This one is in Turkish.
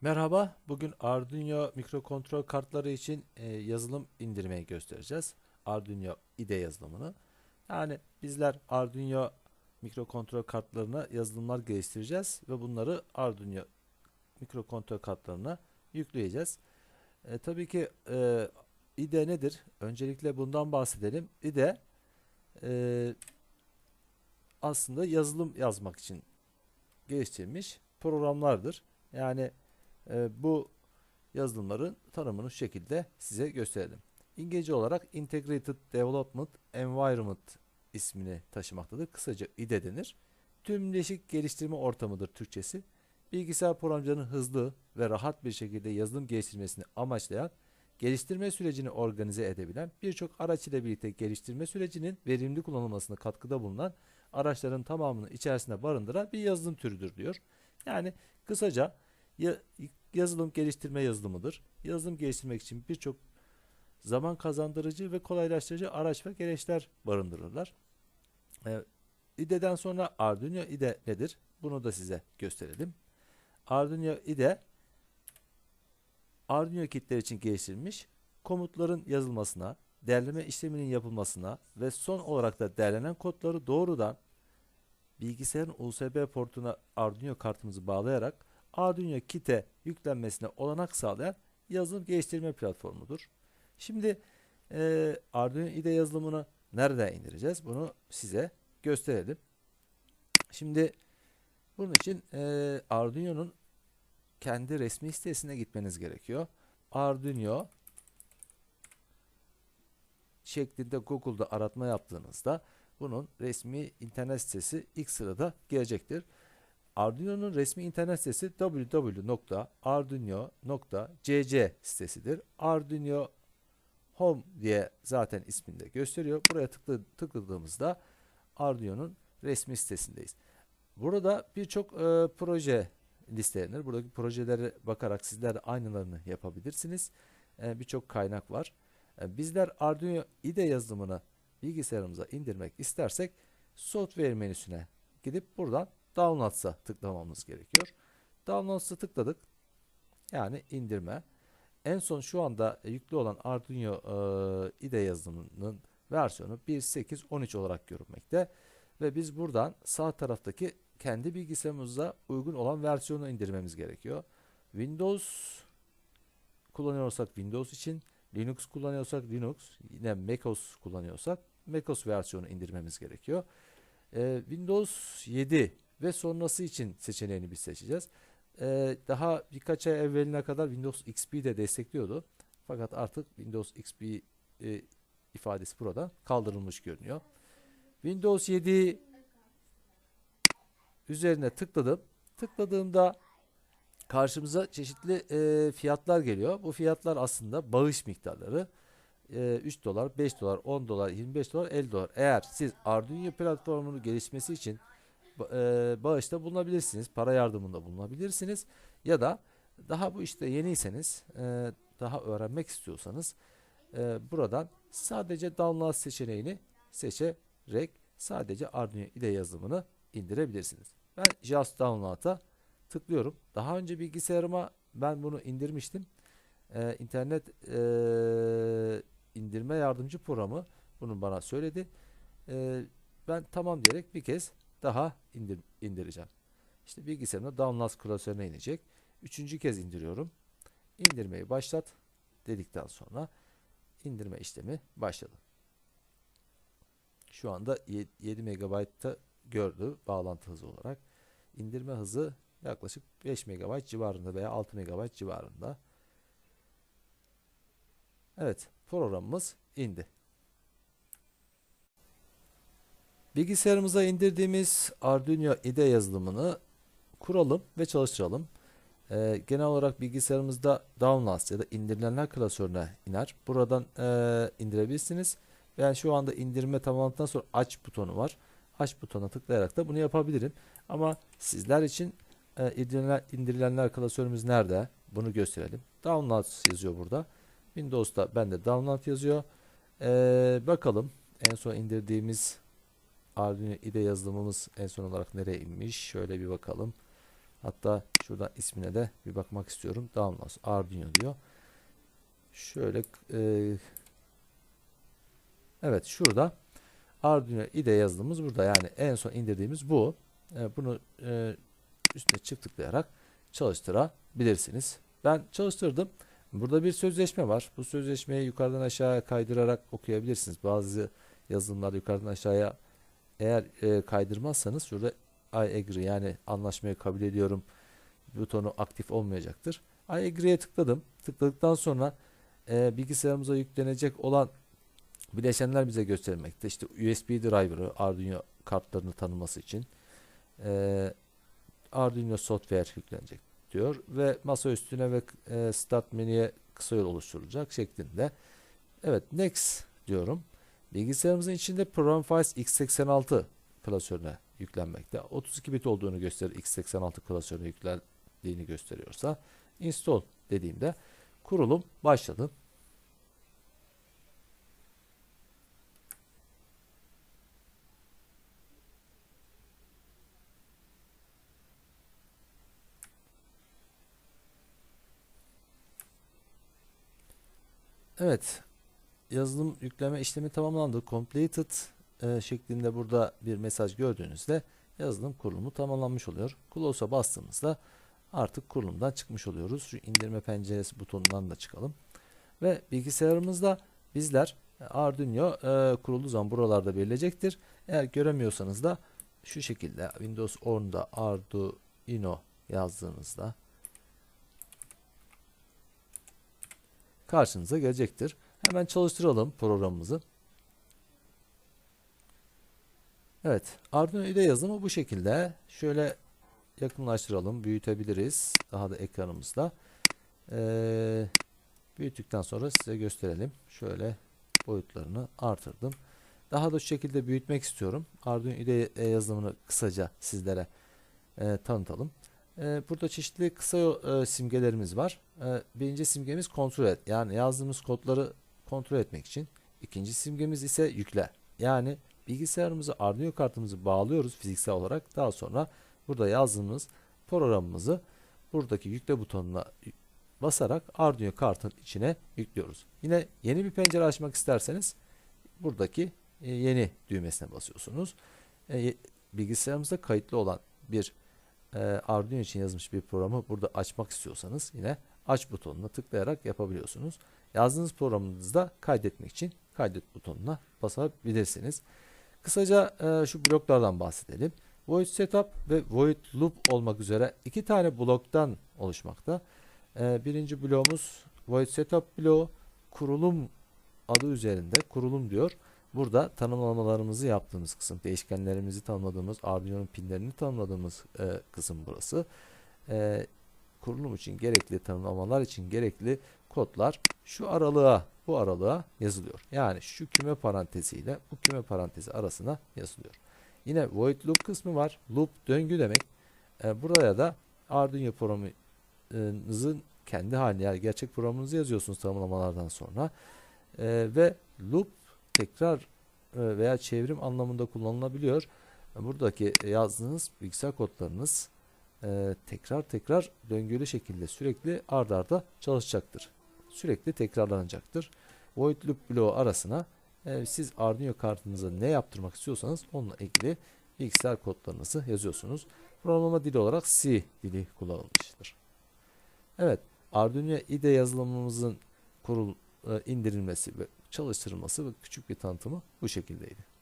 Merhaba, bugün Arduino mikrokontrol kartları için e, yazılım indirmeyi göstereceğiz. Arduino IDE yazılımını. Yani bizler Arduino mikrokontrol kartlarına yazılımlar geliştireceğiz ve bunları Arduino mikrokontrol kartlarına yükleyeceğiz. E, tabii ki e, IDE nedir? Öncelikle bundan bahsedelim. IDE e, aslında yazılım yazmak için geliştirilmiş programlardır. Yani e, bu yazılımların tanımını şu şekilde size gösterelim. İngilizce olarak Integrated Development Environment ismini taşımaktadır. Kısaca IDE denir. Tümleşik geliştirme ortamıdır Türkçesi. Bilgisayar programcılarının hızlı ve rahat bir şekilde yazılım geliştirmesini amaçlayan, geliştirme sürecini organize edebilen, birçok araç ile birlikte geliştirme sürecinin verimli kullanılmasına katkıda bulunan araçların tamamını içerisinde barındıran bir yazılım türüdür diyor. Yani kısaca ya, yazılım geliştirme yazılımıdır. Yazılım geliştirmek için birçok zaman kazandırıcı ve kolaylaştırıcı araç ve gereçler barındırırlar. Ee, IDE'den sonra Arduino IDE nedir? Bunu da size gösterelim. Arduino IDE Arduino kitler için geliştirilmiş komutların yazılmasına, derleme işleminin yapılmasına ve son olarak da derlenen kodları doğrudan bilgisayarın USB portuna Arduino kartımızı bağlayarak Arduino Kit'e yüklenmesine olanak sağlayan yazılım geliştirme platformudur. Şimdi e, Arduino IDE yazılımını nereden indireceğiz? Bunu size gösterelim. Şimdi bunun için e, Arduino'nun kendi resmi sitesine gitmeniz gerekiyor. Arduino şeklinde Google'da aratma yaptığınızda bunun resmi internet sitesi ilk sırada gelecektir. Arduino'nun resmi internet sitesi www.arduino.cc sitesidir. Arduino Home diye zaten isminde gösteriyor. Buraya tıklı, tıkladığımızda Arduino'nun resmi sitesindeyiz. Burada birçok e, proje listelenir. Buradaki projelere bakarak sizler de aynılarını yapabilirsiniz. E, birçok kaynak var. E, bizler Arduino IDE yazılımını bilgisayarımıza indirmek istersek software menüsüne gidip buradan Downloads'a tıklamamız gerekiyor. Downloads'a tıkladık. Yani indirme. En son şu anda yüklü olan Arduino e, IDE yazılımının versiyonu 1.8.13 olarak görünmekte. Ve biz buradan sağ taraftaki kendi bilgisayarımıza uygun olan versiyonu indirmemiz gerekiyor. Windows kullanıyorsak Windows için, Linux kullanıyorsak Linux, yine macOS kullanıyorsak macOS versiyonu indirmemiz gerekiyor. Ee, Windows 7 ve sonrası için seçeneğini biz seçeceğiz. Ee, daha birkaç ay evveline kadar Windows XP de destekliyordu. Fakat artık Windows XP e, ifadesi burada kaldırılmış görünüyor. Windows 7 üzerine tıkladım. Tıkladığımda karşımıza çeşitli e, fiyatlar geliyor. Bu fiyatlar aslında bağış miktarları. E, 3 dolar, 5 dolar, 10 dolar, 25 dolar, 50 dolar. Eğer siz Arduino platformunun gelişmesi için bağışta bulunabilirsiniz. Para yardımında bulunabilirsiniz. Ya da daha bu işte yeniyseniz, e, daha öğrenmek istiyorsanız e, buradan sadece download seçeneğini seçerek sadece Arduino IDE yazılımını indirebilirsiniz. Ben Just Download'a tıklıyorum. Daha önce bilgisayarıma ben bunu indirmiştim. Ee, internet e, indirme yardımcı programı bunu bana söyledi. Ee, ben tamam diyerek bir kez daha indir, indireceğim. İşte bilgisayarımda Downloads klasörüne inecek. Üçüncü kez indiriyorum. İndirmeyi başlat dedikten sonra indirme işlemi başladı. Şu anda 7 MB'da gördü bağlantı hızı olarak. İndirme hızı yaklaşık 5 MB civarında veya 6 MB civarında. Evet programımız indi. Bilgisayarımıza indirdiğimiz Arduino IDE yazılımını kuralım ve çalıştıralım. Ee, genel olarak bilgisayarımızda Downloads ya da indirilenler klasörüne iner. Buradan e, indirebilirsiniz. Ben şu anda indirme tamamlandıktan sonra aç butonu var. Aç butonuna tıklayarak da bunu yapabilirim. Ama sizler için e, indirilen, indirilenler klasörümüz nerede? Bunu gösterelim. Downloads yazıyor burada. Windows'ta bende download yazıyor. Ee, bakalım en son indirdiğimiz Arduino IDE yazılımımız en son olarak nereye inmiş? Şöyle bir bakalım. Hatta şuradan ismine de bir bakmak istiyorum. Downloads Arduino diyor. Şöyle e, Evet şurada Arduino IDE yazılımımız burada. Yani en son indirdiğimiz bu. E, bunu e, üstüne çift tıklayarak çalıştırabilirsiniz. Ben çalıştırdım. Burada bir sözleşme var. Bu sözleşmeyi yukarıdan aşağıya kaydırarak okuyabilirsiniz. Bazı yazılımlar yukarıdan aşağıya eğer e, kaydırmazsanız şurada I agree yani anlaşmayı kabul ediyorum butonu aktif olmayacaktır. I agree'ye tıkladım. Tıkladıktan sonra e, bilgisayarımıza yüklenecek olan bileşenler bize gösterilmekte. İşte USB driver'ı Arduino kartlarını tanıması için e, Arduino software yüklenecek diyor ve masa üstüne ve e, start menüye kısa yol oluşturulacak şeklinde. Evet next diyorum. Bilgisayarımızın içinde Program Files x86 klasörüne yüklenmekte. 32 bit olduğunu gösterir x86 klasörüne yüklendiğini gösteriyorsa install dediğimde kurulum başladı. Evet, yazılım yükleme işlemi tamamlandı. Completed e, şeklinde burada bir mesaj gördüğünüzde yazılım kurulumu tamamlanmış oluyor. Close'a bastığımızda artık kurulumdan çıkmış oluyoruz. Şu indirme penceresi butonundan da çıkalım. Ve bilgisayarımızda bizler e, Arduino e, kurulduğu zaman buralarda belirleyecektir. Eğer göremiyorsanız da şu şekilde Windows 10'da Arduino yazdığınızda karşınıza gelecektir. Hemen çalıştıralım programımızı. Evet, Arduino IDE yazılımı bu şekilde. Şöyle yakınlaştıralım, büyütebiliriz. Daha da ekranımızda. Ee, büyüttükten sonra size gösterelim. Şöyle boyutlarını artırdım. Daha da şu şekilde büyütmek istiyorum. Arduino IDE yazılımını kısaca sizlere e, tanıtalım. E, burada çeşitli kısa e, simgelerimiz var. E, birinci simgemiz kontrol et. Yani yazdığımız kodları kontrol etmek için. İkinci simgemiz ise yükle. Yani bilgisayarımızı Arduino kartımızı bağlıyoruz fiziksel olarak. Daha sonra burada yazdığımız programımızı buradaki yükle butonuna basarak Arduino kartın içine yüklüyoruz. Yine yeni bir pencere açmak isterseniz buradaki e, yeni düğmesine basıyorsunuz. E, bilgisayarımızda kayıtlı olan bir e, Arduino için yazmış bir programı burada açmak istiyorsanız yine aç butonuna tıklayarak yapabiliyorsunuz. Yazdığınız programınızda kaydetmek için kaydet butonuna basabilirsiniz. Kısaca e, şu bloklardan bahsedelim. Void Setup ve Void Loop olmak üzere iki tane bloktan oluşmakta. E, birinci bloğumuz Void Setup bloğu kurulum adı üzerinde kurulum diyor. Burada tanımlamalarımızı yaptığımız kısım, değişkenlerimizi tanımladığımız, Arduino'nun pinlerini tanımladığımız e, kısım burası. E, kurulum için gerekli tanımlamalar için gerekli kodlar şu aralığa, bu aralığa yazılıyor. Yani şu küme parantezi bu küme parantezi arasına yazılıyor. Yine void loop kısmı var. Loop döngü demek. E, buraya da Arduino programınızın kendi haline yani gerçek programınızı yazıyorsunuz tanımlamalardan sonra. E, ve loop tekrar e, veya çevrim anlamında kullanılabiliyor. Buradaki yazdığınız bilgisayar kodlarınız e, tekrar tekrar döngülü şekilde sürekli ard arda çalışacaktır. Sürekli tekrarlanacaktır. Void loop bloğu arasına e, siz Arduino kartınıza ne yaptırmak istiyorsanız onunla ilgili bilgisayar kodlarınızı yazıyorsunuz. Programlama dili olarak C dili kullanılmıştır. Evet, Arduino IDE yazılımımızın kurul, indirilmesi ve çalıştırılması ve küçük bir tanıtımı bu şekildeydi.